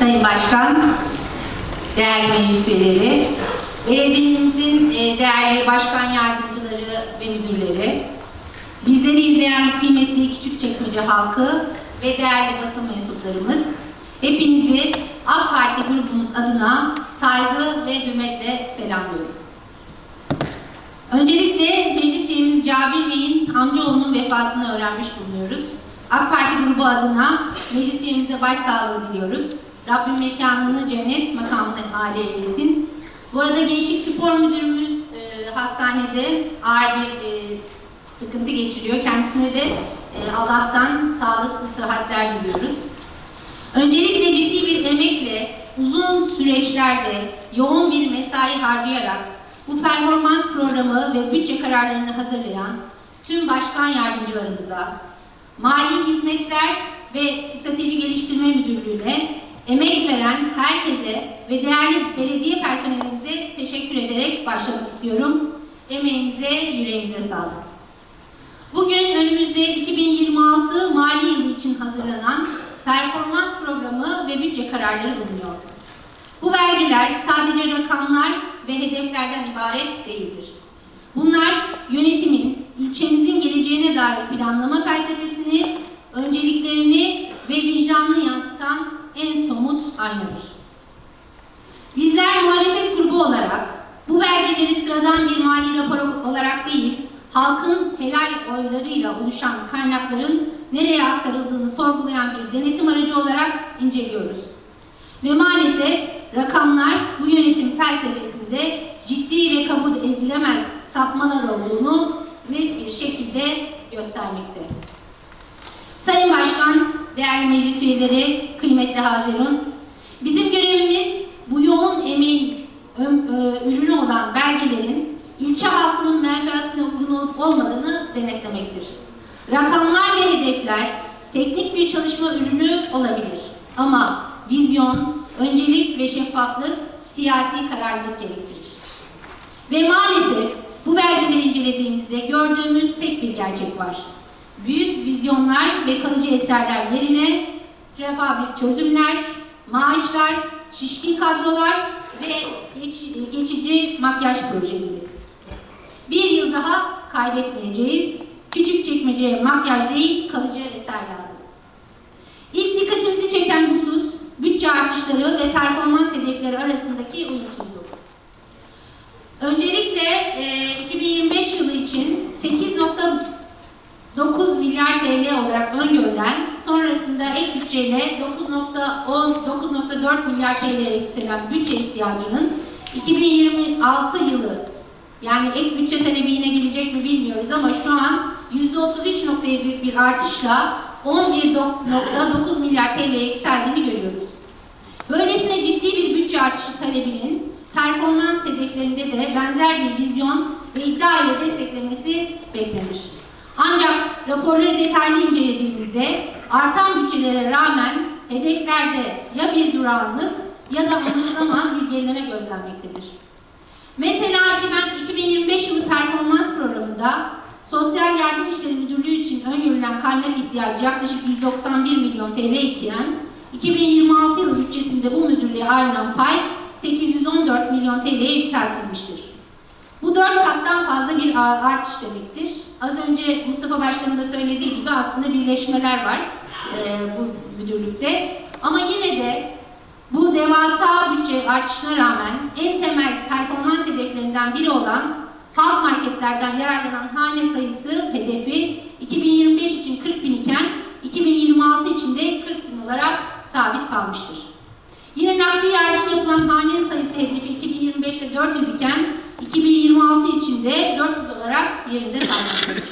Sayın Başkan, değerli meclis üyeleri, belediyemizin e, değerli başkan yardımcıları ve müdürleri, bizleri izleyen kıymetli Küçükçekmece halkı ve değerli basın mensuplarımız, hepinizi AK Parti grubumuz adına saygı ve hürmetle selamlıyorum. Öncelikle meclis üyemiz Cabir Bey'in amcaoğlunun vefatını öğrenmiş bulunuyoruz. AK Parti grubu adına meclis üyemize başsağlığı diliyoruz. Rabbim mekanını cennet makamına âli eylesin. Bu arada Gençlik Spor Müdürümüz e, hastanede ağır bir e, sıkıntı geçiriyor. Kendisine de e, Allah'tan sağlık ve sıhhatler diliyoruz. Öncelikle ciddi bir emekle, uzun süreçlerde yoğun bir mesai harcayarak bu performans programı ve bütçe kararlarını hazırlayan tüm başkan yardımcılarımıza, Mali Hizmetler ve Strateji Geliştirme Müdürlüğü'ne emek veren herkese ve değerli belediye personelimize teşekkür ederek başlamak istiyorum. Emeğinize, yüreğinize sağlık. Bugün önümüzde 2026 mali yılı için hazırlanan performans programı ve bütçe kararları bulunuyor. Bu belgeler sadece rakamlar ve hedeflerden ibaret değildir. Bunlar yönetimin ilçemizin geleceğine dair planlama felsefesini, önceliklerini ve vicdanını yansıtan en somut aynadır. Bizler muhalefet grubu olarak bu belgeleri sıradan bir mali rapor olarak değil, halkın helal oylarıyla oluşan kaynakların nereye aktarıldığını sorgulayan bir denetim aracı olarak inceliyoruz. Ve maalesef rakamlar bu yönetim felsefesinde ciddi ve kabul edilemez sapmalar olduğunu net bir şekilde göstermekte. Sayın Başkan, değerli meclis üyeleri, kıymetli Hazirun, bizim görevimiz bu yoğun emeğin ö- ürünü olan belgelerin ilçe halkının menfaatine uygun olup olmadığını denetlemektir. Rakamlar ve hedefler teknik bir çalışma ürünü olabilir ama vizyon, öncelik ve şeffaflık siyasi kararlılık gerektirir. Ve maalesef bu belgeleri incelediğimizde gördüğümüz tek bir gerçek var. Büyük vizyonlar ve kalıcı eserler yerine prefabrik çözümler, maaşlar, şişkin kadrolar ve geç- geçici makyaj projeleri. Bir yıl daha kaybetmeyeceğiz. Küçük çekmeceye makyaj değil, kalıcı eser lazım. İlk dikkatimizi çeken husus, bütçe artışları ve performans hedefleri arasındaki uyumsuzluk. Öncelikle e, 2025 yılı için 8.9 milyar TL olarak öngörülen, sonrasında ek bütçeyle 9.10 9.4 milyar TL'ye yükselen bütçe ihtiyacının 2026 yılı yani ek bütçe talebi yine gelecek mi bilmiyoruz ama şu an %33.7'lik bir artışla 11.9 milyar TL'ye yükseldiğini görüyoruz. Böylesine ciddi bir bütçe artışı talebinin performans hedeflerinde de benzer bir vizyon ve iddia ile desteklemesi beklenir. Ancak raporları detaylı incelediğimizde artan bütçelere rağmen hedeflerde ya bir durağanlık ya da anlaşılamaz bir gerileme gözlenmektedir. Mesela 2025 yılı performans programında Sosyal Yardım İşleri Müdürlüğü için öngörülen kaynak ihtiyacı yaklaşık 191 milyon TL iken 2026 yılı bütçesinde bu müdürlüğe ayrılan pay 814 milyon TL'ye yükseltilmiştir. Bu dört kattan fazla bir artış demektir. Az önce Mustafa Başkan'ın da söylediği gibi aslında birleşmeler var e, bu müdürlükte. Ama yine de bu devasa bütçe artışına rağmen en temel performans hedeflerinden biri olan halk marketlerden yararlanan hane sayısı hedefi 2025 için 40 bin iken 2026 için de 40 bin olarak sabit kalmıştır. Yine nakdi yardım yapılan hane sayısı hedefi 2025'te 400 iken 2026 için de 400 olarak yerinde kalmaktadır.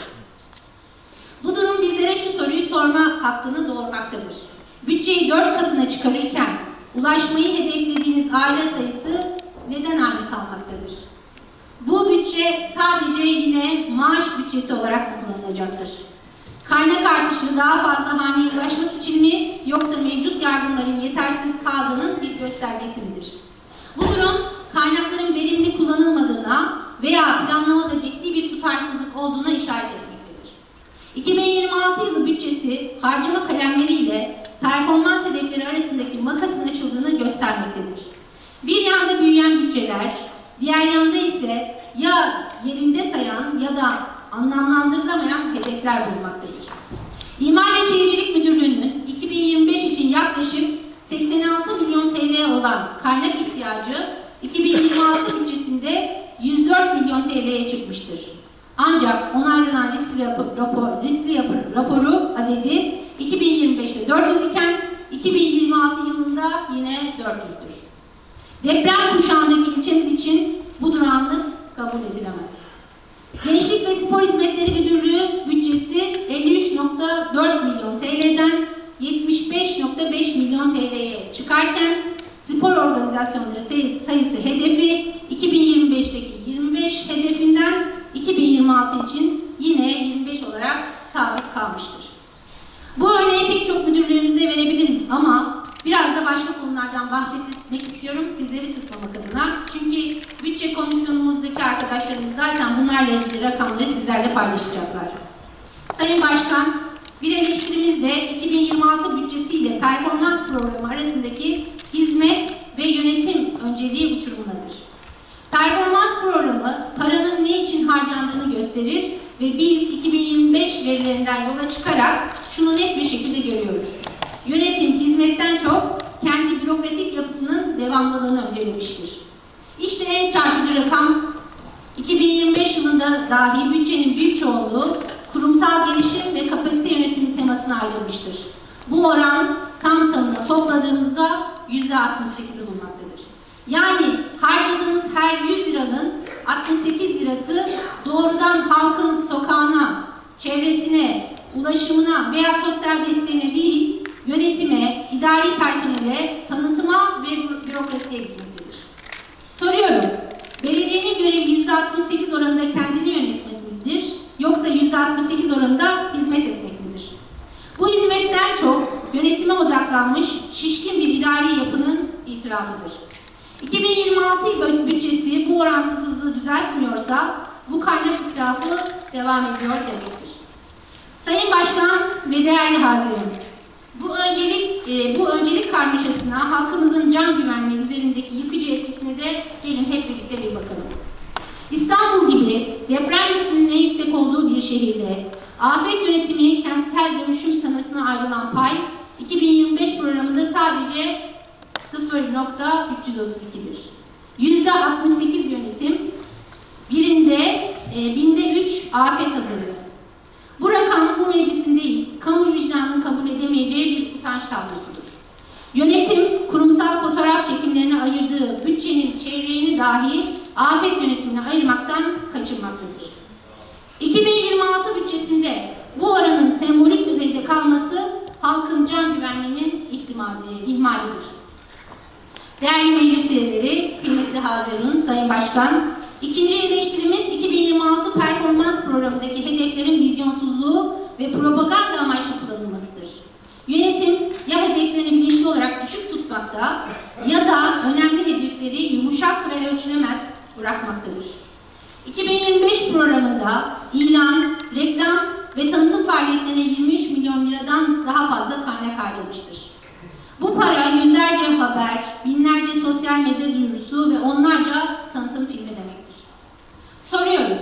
Bu durum bizlere şu soruyu sorma hakkını doğurmaktadır. Bütçeyi 4 katına çıkarırken ulaşmayı hedeflediğiniz aile sayısı neden aynı kalmaktadır? Bu bütçe sadece yine maaş bütçesi olarak kullanılacaktır? Kaynak artışı daha fazla haneye ulaşmak için mi yoksa mevcut yardımların yetersiz kaldığının bir göstergesi midir? Bu durum kaynakların verimli kullanılmadığına veya planlamada ciddi bir tutarsızlık olduğuna işaret etmektedir. 2026 yılı bütçesi harcama kalemleriyle performans hedefleri arasındaki makasın açıldığını göstermektedir. Bir yanda büyüyen bütçeler, diğer yanda ise ya yerinde sayan ya da anlamlandırılamayan hedefler bulunmaktadır. İmar ve Şehircilik Müdürlüğü'nün 2025 için yaklaşık 86 milyon TL olan kaynak ihtiyacı 2026 bütçesinde 104 milyon TL'ye çıkmıştır. Ancak onaylanan riskli yapı, rapor, riskli yapı, raporu adedi 2025'te 400 iken 2026 yılında yine 400'dür. Deprem kuşağındaki ilçemiz için bu durağanlık kabul edilemez. Gençlik ve Spor Hizmetleri Müdürlüğü bütçesi 53.4 milyon TL'den 75.5 milyon TL'ye çıkarken spor organizasyonları sayısı, sayısı hedefi 2025'teki 25 hedefinden 2026 için yine 25 olarak sabit kalmıştır. Bu örneği pek çok müdürlüğümüzde verebiliriz ama biraz da başka konulardan bahsetmek istiyorum sizleri sıkmamak adına. Çünkü bütçe komisyonumuzdaki arkadaşlarımız zaten bunlarla ilgili rakamları sizlerle paylaşacaklar. Sayın Başkan, bir eleştirimiz de 2026 bütçesiyle performans programı arasındaki hizmet ve yönetim önceliği uçurumundadır. Performans programı paranın ne için harcandığını gösterir ve biz 2025 verilerinden yola çıkarak şunu net bir şekilde görüyoruz. Yönetim hizmetten çok kendi bürokratik yapısının devamlılığını öncelemiştir. İşte en çarpıcı rakam 2025 yılında dahi bütçenin büyük çoğunluğu kurumsal gelişim ve kapasite yönetimi temasına ayrılmıştır. Bu oran tam tamına topladığımızda %68'i bulmaktadır. Yani harcadığınız her 100 liranın 68 lirası doğrudan halkın sokağına, çevresine, ulaşımına veya sosyal desteğine değil, yönetime, idari personele, tanıtıma ve bü- bürokrasiye gitmektedir. Soruyorum, belediyenin görevi %68 oranında kendini yönetmek midir, yoksa %68 oranında hizmet etmek midir? Bu hizmetten çok yönetime odaklanmış şişkin bir idari yapının itirafıdır. 2026 yıl bütçesi bu orantısızlığı düzeltmiyorsa bu kaynak israfı devam ediyor demektir. Sayın Başkan ve değerli hazirim, bu öncelik e, bu öncelik karmaşasına halkımızın can güvenliği üzerindeki yıkıcı etkisine de gelin hep birlikte bir bakalım. İstanbul gibi deprem riskinin en yüksek olduğu bir şehirde afet yönetimi kentsel dönüşüm sanatına ayrılan pay 2025 programında sadece 0.332'dir. %68 yönetim, birinde e, binde 3 afet hazırlığı. Bu rakam bu meclisin değil, kamu vicdanının kabul edemeyeceği bir utanç tablosudur. Yönetim, kurumsal fotoğraf çekimlerine ayırdığı bütçenin çeyreğini dahi afet yönetimine ayırmaktan kaçınmaktadır. 2026 bütçesinde bu oranın sembolik düzeyde kalması halkın can güvenliğinin ihmalidir. Değerli meclis üyeleri, kıymetli Hazirun, Sayın Başkan, ikinci eleştirimiz 2026 performans programındaki hedeflerin vizyonsuzluğu ve propaganda amaçlı kullanılmasıdır. Yönetim ya hedeflerini bilinçli olarak düşük tutmakta ya da önemli hedefleri yumuşak ve ölçülemez bırakmaktadır. 2025 programında ilan, reklam ve tanıtım faaliyetlerine 23 milyon liradan daha fazla kaynak ayrılmıştır. Bu para yüzlerce haber, binlerce sosyal medya duyurusu ve onlarca tanıtım filmi demektir. Soruyoruz,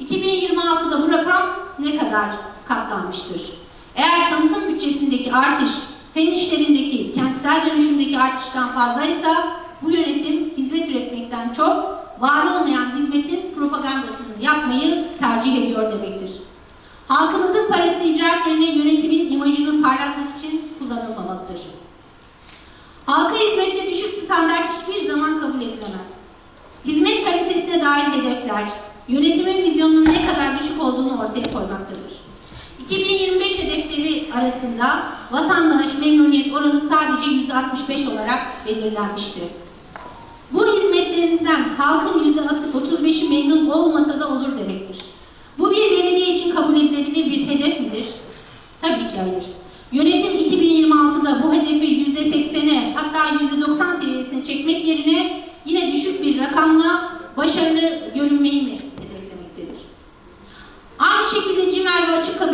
2026'da bu rakam ne kadar katlanmıştır? Eğer tanıtım bütçesindeki artış, fen işlerindeki, kentsel dönüşümdeki artıştan fazlaysa bu yönetim hizmet üretmekten çok var olmayan hizmetin propagandasını yapmayı tercih ediyor demektir. Halkımızın parası icraatlerine yönetimin imajını parlatmak için kullanılmamalıdır. Halka hizmette düşük standart hiçbir zaman kabul edilemez. Hizmet kalitesine dair hedefler, yönetimin vizyonunun ne kadar düşük olduğunu ortaya koymaktadır. 2025 hedefleri arasında vatandaş memnuniyet oranı sadece %65 olarak belirlenmişti. Bu hizmetlerinizden halkın %35'i memnun olmasa da olur demektir. Bu bir belediye için kabul edilebilir bir hedef midir? Tabii ki hayır. Yönetim 2026'da bu hedefi %80'e hatta %90 seviyesine çekmek yerine yine düşük bir rakamla başarılı görünmeyi mi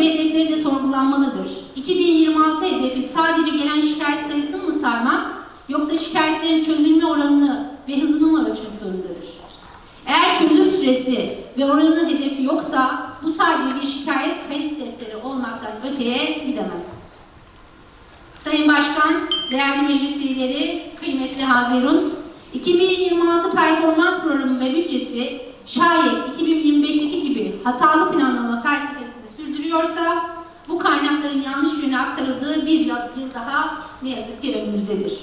hedefleri de sorgulanmalıdır. 2026 hedefi sadece gelen şikayet sayısını mı sarmak yoksa şikayetlerin çözülme oranını ve hızını mı ölçmek zorundadır? Eğer çözüm süresi ve oranının hedefi yoksa bu sadece bir şikayet kayıt defteri olmaktan öteye gidemez. Sayın Başkan, değerli meclis üyeleri, kıymetli Hazirun, 2026 performans programı ve bütçesi şayet 2025'teki gibi hatalı planlama felsefesi sürdürüyorsa bu kaynakların yanlış yöne aktarıldığı bir yıl yıl daha ne yazık ki önümüzdedir.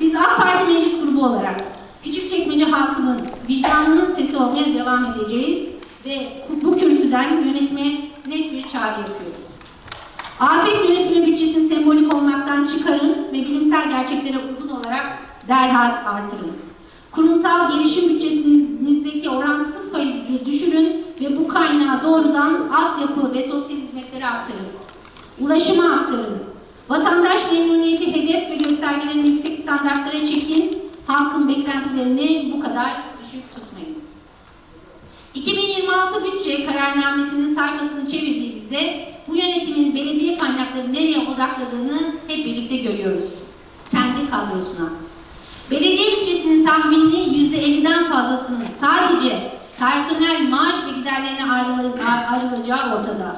Biz AK Parti Meclis Grubu olarak Küçükçekmece halkının vicdanının sesi olmaya devam edeceğiz ve bu kürsüden yönetime net bir çağrı yapıyoruz. Afet yönetimi bütçesini sembolik olmaktan çıkarın ve bilimsel gerçeklere uygun olarak derhal artırın. Kurumsal gelişim bütçesinizdeki orantısız payı düşürün ve bu kaynağı doğrudan altyapı ve sosyal hizmetlere aktarın. Ulaşıma aktarın. Vatandaş memnuniyeti hedef ve göstergelerini yüksek standartlara çekin. Halkın beklentilerini bu kadar düşük tutmayın. 2026 bütçe kararnamesinin sayfasını çevirdiğimizde bu yönetimin belediye kaynakları nereye odakladığını hep birlikte görüyoruz. Kendi kadrosuna. Belediye tahmini %50'den fazlasının sadece personel maaş ve giderlerine ayrıla- ayrılacağı ortada.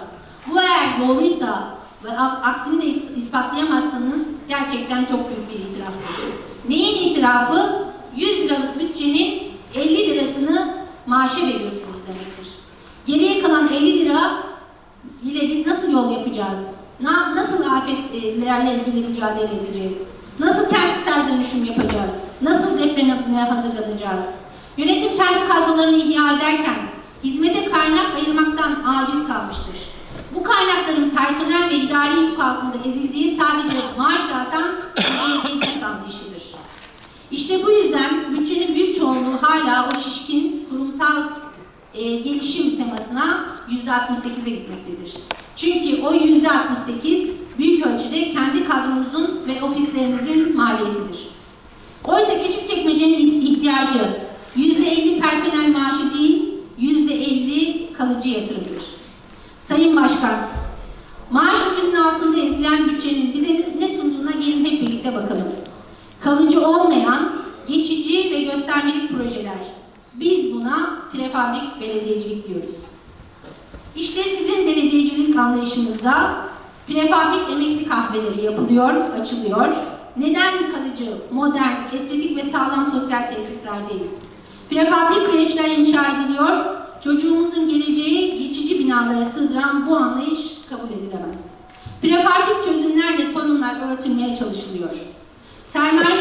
Bu eğer doğruysa ve aksini de is- ispatlayamazsanız gerçekten çok büyük bir itiraftır. Neyin itirafı? 100 liralık bütçenin 50 lirasını maaşa veriyorsunuz demektir. Geriye kalan 50 lira ile biz nasıl yol yapacağız? Na- nasıl afetlerle ilgili mücadele edeceğiz? Nasıl kentsel dönüşüm yapacağız? Nasıl depreme hazırlanacağız? Yönetim kendi kadrolarını ihya ederken hizmete kaynak ayırmaktan aciz kalmıştır. Bu kaynakların personel ve idari yük altında ezildiği sadece maaş dağıtan belediyecilik anlayışıdır. İşte bu yüzden bütçenin büyük çoğunluğu hala o şişkin kurumsal e, gelişim temasına %68'e gitmektedir. Çünkü o %68 büyük ölçüde kendi kadronuzun ve ofislerinizin maliyetidir. Oysa Küçükçekmece'nin ihtiyacı %50 personel maaşı değil, %50 kalıcı yatırımdır. Sayın Başkan, maaş yükünün altında ezilen bütçenin bize ne sunduğuna gelin hep birlikte bakalım. Kalıcı olmayan, geçici ve göstermelik projeler. Biz buna prefabrik belediyecilik diyoruz. İşte sizin belediyecilik anlayışınızda prefabrik emekli kahveleri yapılıyor, açılıyor. Neden kalıcı, modern, estetik ve sağlam sosyal tesisler değil? Prefabrik kreşler inşa ediliyor, çocuğumuzun geleceği geçici binalara sığdıran bu anlayış kabul edilemez. Prefabrik çözümlerle sorunlar örtülmeye çalışılıyor. Sermaye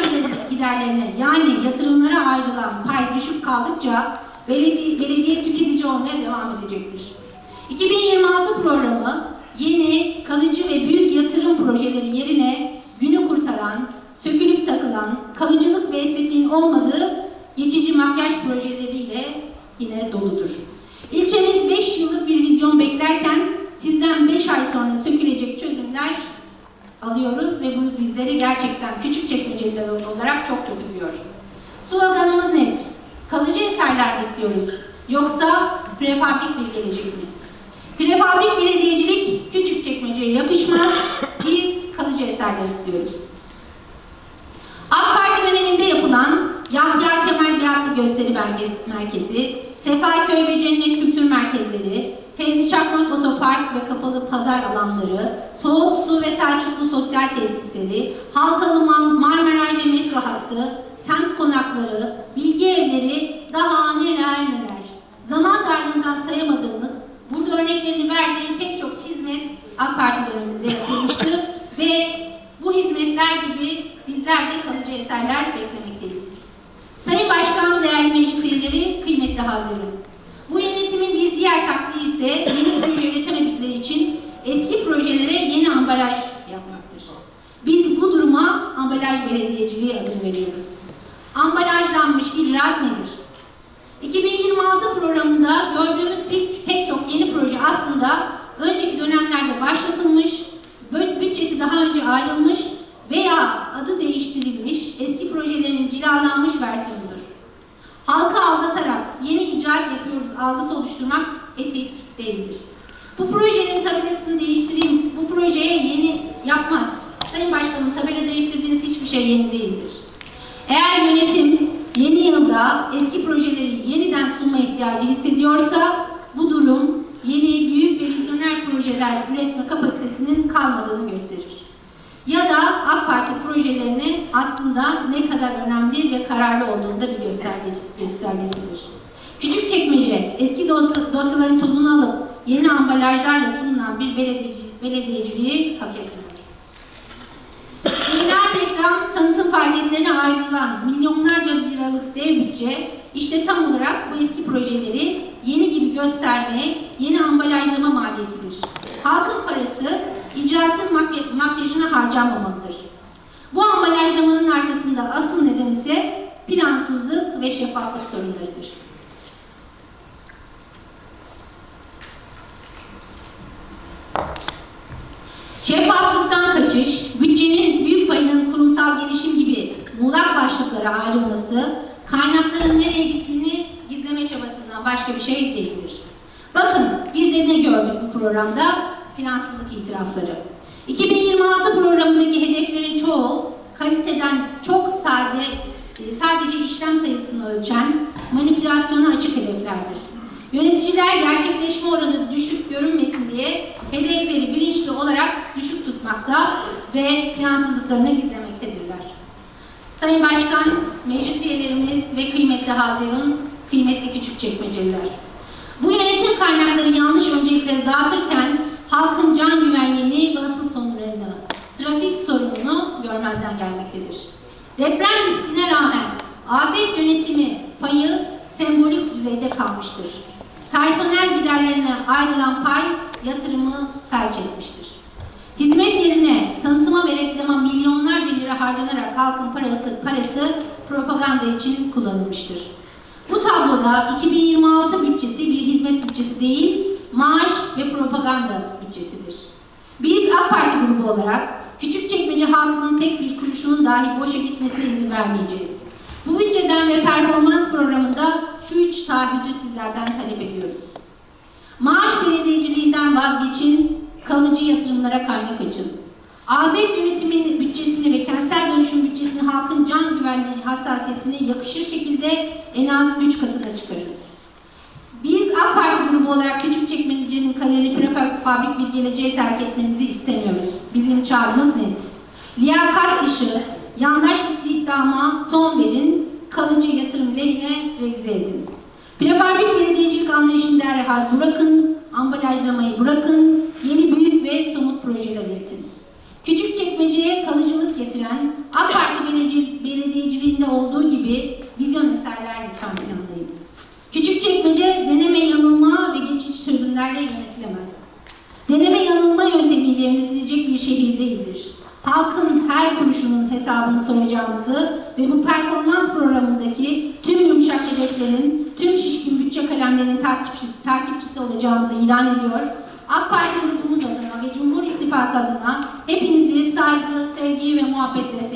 giderlerine yani yatırımlara ayrılan pay düşük kaldıkça belediye, belediye tüketici olmaya devam edecektir. 2026 programı yeni, kalıcı ve büyük yatırım projeleri yerine günü kurtaran, sökülüp takılan, kalıcılık ve estetiğin olmadığı geçici makyaj projeleriyle yine doludur. İlçemiz 5 yıllık bir vizyon beklerken sizden 5 ay sonra sökülecek çözümler alıyoruz ve bu bizleri gerçekten küçük çekmeceliler olarak çok çok üzüyor. Sloganımız net. Kalıcı eserler istiyoruz? Yoksa prefabrik bir gelecek mi? Prefabrik belediyecilik küçük çekmeceye yakışmaz. Kalıcı eserler istiyoruz. AK Parti döneminde yapılan Yahya Kemal Beyatlı Gösteri Merkez- Merkezi, Sefaköy ve Cennet Kültür Merkezleri, Fevzi Çakmak Otopark ve kapalı pazar alanları, Soğuk Su ve Selçuklu Sosyal Tesisleri, Halkalı Marmaray ve metro hattı, semt konakları, bilgi evleri, daha neler neler. Zaman darlığından sayamadığımız, burada örneklerini verdiğim pek çok hizmet AK Parti döneminde yapılmıştı ve bu hizmetler gibi bizler de kalıcı eserler beklemekteyiz. Sayın Başkan, değerli meclis üyeleri, kıymetli hazırım. Bu yönetimin bir diğer taktiği ise yeni proje üretemedikleri için eski projelere yeni ambalaj yapmaktır. Biz bu duruma ambalaj belediyeciliği adını veriyoruz. Ambalajlanmış icraat nedir? 2026 programında gördüğümüz pek, pek çok yeni proje aslında önceki dönemlerde başlatılmış, bütçesi daha önce ayrılmış veya adı değiştirilmiş eski projelerin cilalanmış versiyonudur. Halkı aldatarak yeni icraat yapıyoruz algısı oluşturmak etik değildir. Bu projenin tabelasını değiştireyim, bu projeye yeni yapmaz. Sayın Başkanım tabela değiştirdiğiniz hiçbir şey yeni değildir. Eğer yönetim yeni yılda eski projeleri yeniden sunma ihtiyacı hissediyorsa bu durum yeni büyük ve vizyoner projeler üretme kapasitesinin kalmadığını gösterir. Ya da AK Parti projelerini aslında ne kadar önemli ve kararlı olduğunda bir göstergesi, göstergesidir. Küçükçekmece eski dosya, dosyaların tozunu alıp yeni ambalajlarla sunulan bir belediyeci, belediyeciliği hak etmiyor. Lineer reklam tanıtım faaliyetlerine ayrılan milyonlarca liralık dev bütçe işte tam olarak bu eski projeleri yeni gibi göstermeye, yeni ambalajlama maliyetidir. Makya- makyajına harcanmamalıdır. Bu ambalajlamanın arkasında asıl neden ise plansızlık ve şeffaflık sorunlarıdır. Şeffaflıktan kaçış, bütçenin büyük payının kurumsal gelişim gibi muğlak başlıklara ayrılması, kaynakların nereye gittiğini gizleme çabasından başka bir şey değildir. Bakın bir de ne gördük bu programda? Finansızlık itirafları. 2026 programındaki hedeflerin çoğu kaliteden çok sade, sadece işlem sayısını ölçen manipülasyona açık hedeflerdir. Yöneticiler gerçekleşme oranı düşük görünmesin diye hedefleri bilinçli olarak düşük tutmakta ve plansızlıklarını gizlemektedirler. Sayın Başkan, meclis üyelerimiz ve kıymetli Hazirun, kıymetli küçükçekmeceliler. Bu yönetim kaynakları yanlış öncelikleri dağıtırken halkın can güvenliğini ve asıl sorunlarını, trafik görmezden gelmektedir. Deprem riskine rağmen afet yönetimi payı sembolik düzeyde kalmıştır. Personel giderlerine ayrılan pay yatırımı felç etmiştir. Hizmet yerine tanıtıma ve reklama milyonlarca lira harcanarak halkın para- parası propaganda için kullanılmıştır. Bu tabloda 2026 bütçesi bir hizmet bütçesi değil, maaş ve propaganda bütçesidir. Biz AK Parti grubu olarak Küçükçekmece halkının tek bir kuruşunun dahi boşa gitmesine izin vermeyeceğiz. Bu bütçeden ve performans programında şu üç taahhüdü sizlerden talep ediyoruz. Maaş belediyeciliğinden vazgeçin, kalıcı yatırımlara kaynak açın. Afet yönetiminin bütçesini ve kentsel dönüşüm bütçesini halkın can güvenliği hassasiyetine yakışır şekilde en az 3 katına çıkarın. Biz AK Parti grubu olarak Küçükçekmece'nin kaderini prefabrik bir geleceğe terk etmenizi istemiyoruz. Bizim çağrımız net. Liyakat dışı, yandaş istihdama son verin, kalıcı yatırım lehine revize edin. Prefabrik belediyecilik anlayışını derhal bırakın, ambalajlamayı bırakın, yeni büyük ve somut projeler üretin. Küçükçekmece'ye kalıcılık getiren AK Parti belediye- belediyeciliğinde olduğu gibi vizyon eserler lütfen planlayın. Küçükçekmece deneme yanılma ve geçici çözümlerle yönetilemez. Deneme yanılma yöntemiyle yönetilecek bir şehir değildir. Halkın her kuruşunun hesabını soracağımızı ve bu performans programındaki tüm yumuşak hedeflerin, tüm şişkin bütçe kalemlerinin takipçi, takipçisi olacağımızı ilan ediyor. AK Parti grubumuz adına ve Cumhur İttifakı adına hepinizi saygı, sevgi ve muhabbetle